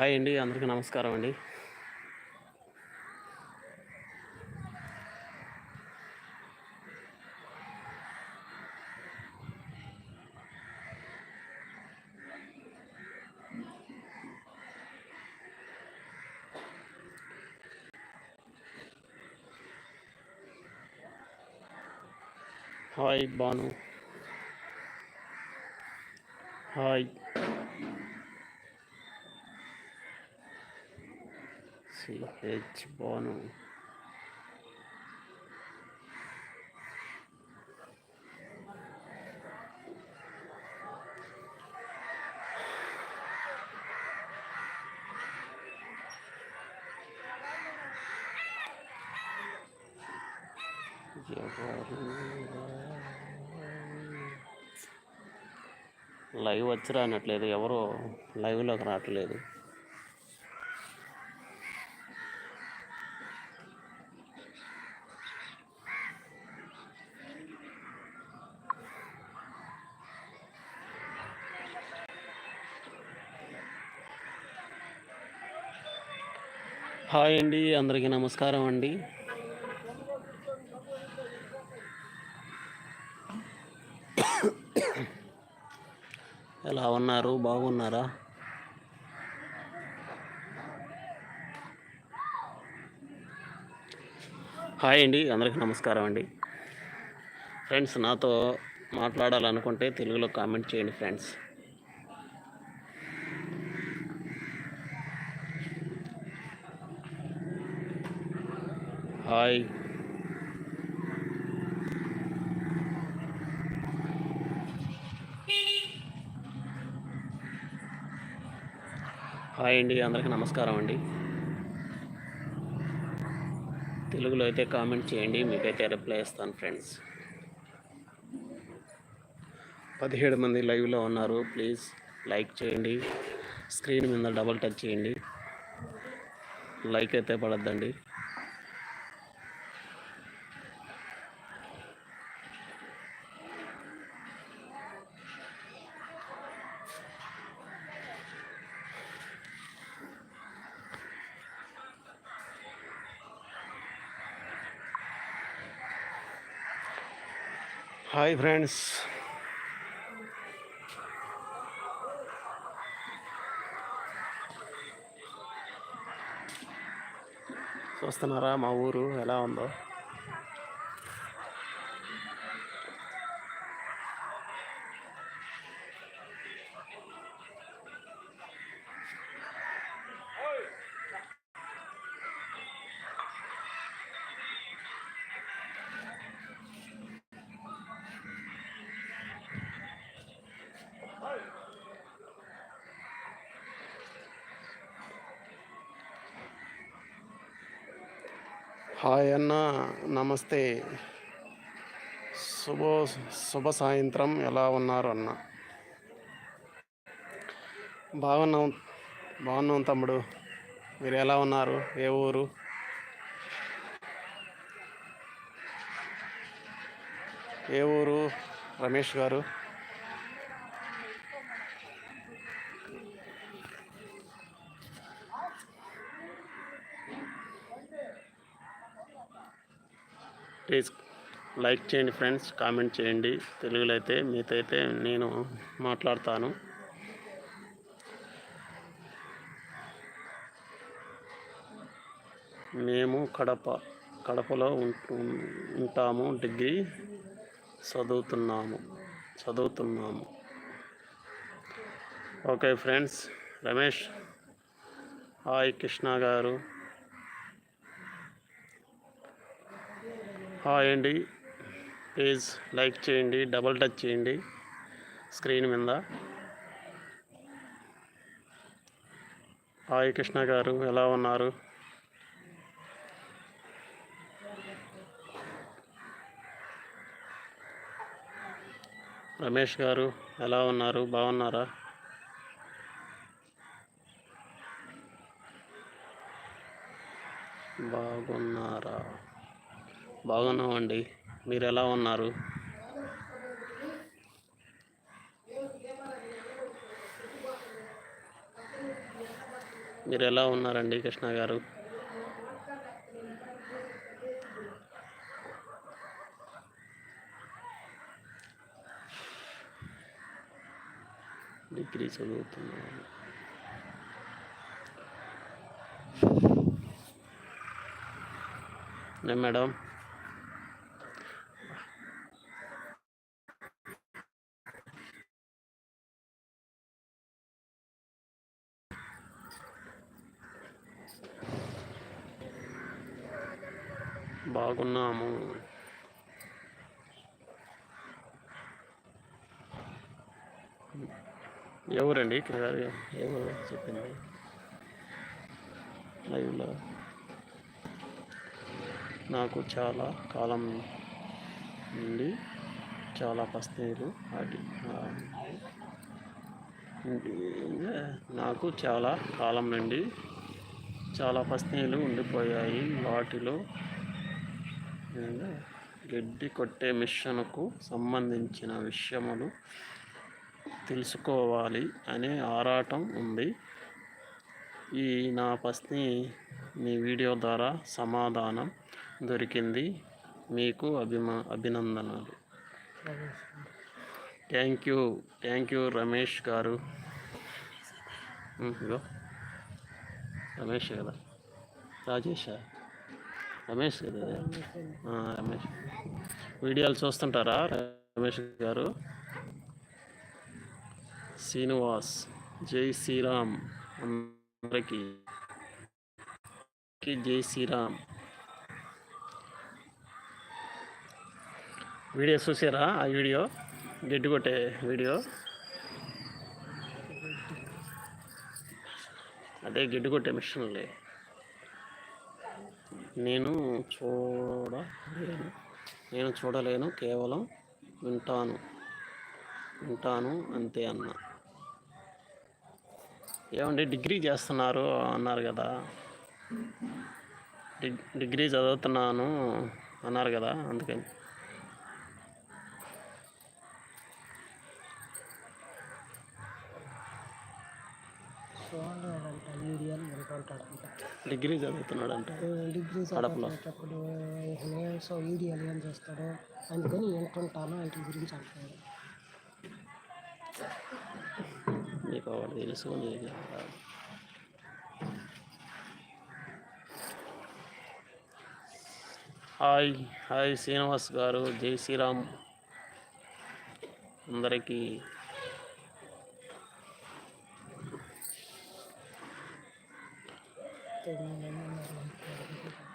Hi అండి అందరికీ నమస్కారం అండి. Hi Banu. Hi. H Banu live వచ్చి రానట్లేదు ఎవరు లైవ్లోకి రావట్లేదు. హాయ్ అండి అందరికీ నమస్కారం అండి. ఎలా ఉన్నారు? బాగున్నారా? హాయ్ అండి అందరికీ నమస్కారం అండి. ఫ్రెండ్స్ నాతో మాట్లాడాలనుకుంటే తెలుగులో కామెంట్ చేయండి ఫ్రెండ్స్. హాయ్. హాయ్ అండి అందరికీ నమస్కారం అండి. తెలుగులో అయితే కామెంట్ చేయండి మీకైతే రిప్లై ఇస్తాను ఫ్రెండ్స్. పదిహేడు మంది లైవ్లో ఉన్నారు ప్లీజ్ లైక్ చేయండి. స్క్రీన్ మీద డబుల్ టచ్ చేయండి. లైక్ అయితే పడద్దండి. హాయ్ ఫ్రెండ్స్ చూస్తున్నారా మా ఊరు ఎలా ఉందో? హాయ్ అన్న నమస్తే. శుభ శుభ సాయంత్రం. ఎలా ఉన్నారు అన్న? బాగున్నాం బాగున్నాం తమ్ముడు. మీరు ఎలా ఉన్నారు? ఏ ఊరు? ఏ ఊరు? రమేష్ గారు. ప్లీజ్ లైక్ చేయండి ఫ్రెండ్స్ కామెంట్ చేయండి. తెలుగులో అయితే మీతో అయితే నేను మాట్లాడతాను. మేము కడప కడపలో ఉంటు ఉంటాము డిగ్రీ చదువుతున్నాము చదువుతున్నాము. Okay friends Ramesh hi Krishna garu. Hi అండి. ప్లీజ్ లైక్ చేయండి డబల్ టచ్ చేయండి స్క్రీన్ మీద. హాయ్ కృష్ణ గారు ఎలా ఉన్నారు? రమేష్ గారు ఎలా ఉన్నారు? బాగున్నారా? బాగున్నారా బాగున్నామండి మీరు ఎలా ఉన్నారు? మీరు ఎలా ఉన్నారండి కృష్ణ గారు? డిగ్రీ చదువుతున్నాను. నే మేడం అనుకున్నాము. ఎవరండి? గారు ఎవరు? చెప్పింది లైవ్లో. నాకు చాలా కాలం నుండి చాలా పస్తీలు వాటి నాకు చాలా కాలం నుండి చాలా పస్తీలు ఉండిపోయాయి. వాటిలో గడ్డి కొట్టే మిషన్కు సంబంధించిన విషయములు తెలుసుకోవాలి అనే ఆరాటం ఉంది. ఈ నా ప్రశ్న మీ వీడియో ద్వారా సమాధానం దొరికింది. మీకు అభిమా అభినందనలు. Thank you thank you Ramesh garu. Ramesh కదా. రాజేషా? రమేష్? ఆ, రమేష్. వీడియోలు చూస్తుంటారా రమేష్ గారు? శ్రీనివాస్ జై శ్రీరామ్ అందరికీ జై శ్రీరామ్. వీడియో చూసారా? ఆ వీడియో? గడ్డి కొట్టే వీడియో? అదే గడ్డి కొట్టే మిషన్లే. నేను చూడలేను నేను చూడలేను కేవలం వింటాను. వింటాను అంతే అన్న. ఏమండి డిగ్రీ చేస్తున్నారు అన్నారు కదా. డిగ్రీ చదువుతున్నాను అన్నారు కదా అందుకని. వీడియోలు అనుకుంటాడంట డిగ్రీ చదువుతున్నాడంట డిగ్రీ. చదివేటప్పుడు నేను సో వీడియోలు ఏం చేస్తాడు అందుకని వింటుంటాను వాటి గురించి అంటాడు మీకు ఒకటి తెలుసు. హాయ్ హాయ్ శ్రీనివాస్ గారు జై శ్రీరామ్ అందరికీ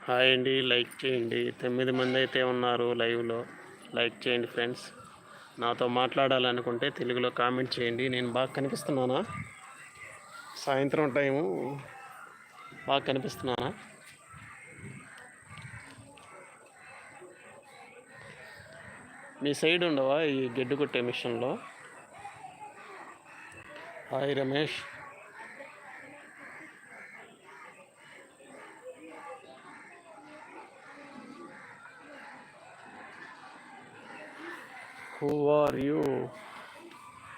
హాయ్ అండి లైక్ చేయండి. తొమ్మిది మంది అయితే ఉన్నారు లైవ్లో. లైక్ చేయండి ఫ్రెండ్స్. నాతో మాట్లాడాలనుకుంటే తెలుగులో కామెంట్ చేయండి. నేను బాగా కనిపిస్తున్నానా? సాయంత్రం టైము బాగా కనిపిస్తున్నానా? మీ సైడ్ ఉండవా ఈ గెడ్డు కొట్టే మిషన్లో? Hi Ramesh. Who are you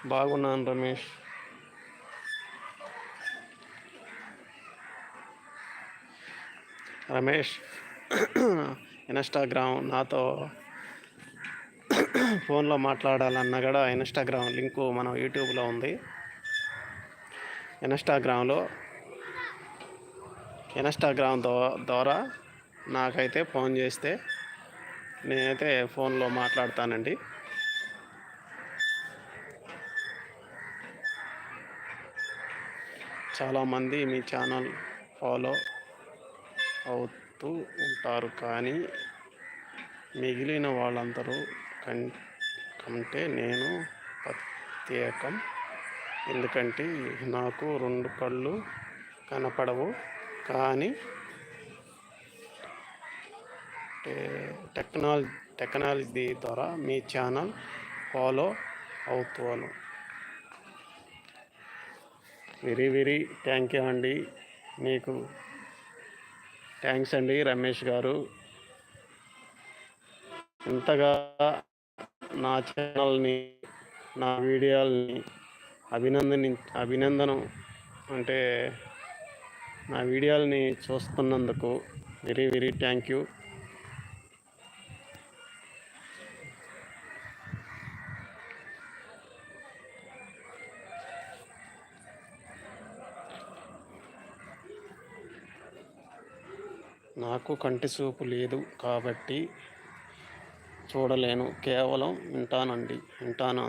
బాగున్నాను రమేష్. రమేష్ ఇన్స్టాగ్రామ్ నాతో ఫోన్లో మాట్లాడాలన్నా కూడా ఇన్స్టాగ్రామ్ లింకు మనం యూట్యూబ్లో ఉంది. ఇన్స్టాగ్రామ్లో ఇన్స్టాగ్రామ్ ద్వారా నాకైతే ఫోన్ చేస్తే నేనైతే ఫోన్లో మాట్లాడతానండి. చాలామంది మీ ఛానల్ ఫాలో అవుతూ ఉంటారు కానీ మిగిలిన వాళ్ళందరూ కం కంటే నేను ప్రత్యేకం. ఎందుకంటే నాకు రెండు కళ్ళు కనపడవు కానీ టెక్నాలజీ టెక్నాలజీ ద్వారా మీ ఛానల్ ఫాలో అవుతాను. వెరీ వెరీ థ్యాంక్ యూ అండి. మీకు థ్యాంక్స్ అండి రమేష్ గారు. ఇంతగా నా ఛానల్ని నా వీడియోల్ని అభినందన అభినందనం అంటే నా వీడియోల్ని చూస్తున్నందుకు వెరీ వెరీ థ్యాంక్ యూ. నాకు కంటి చూపు లేదు కాబట్టి చూడలేను. కేవలం వింటానండి. వింటాను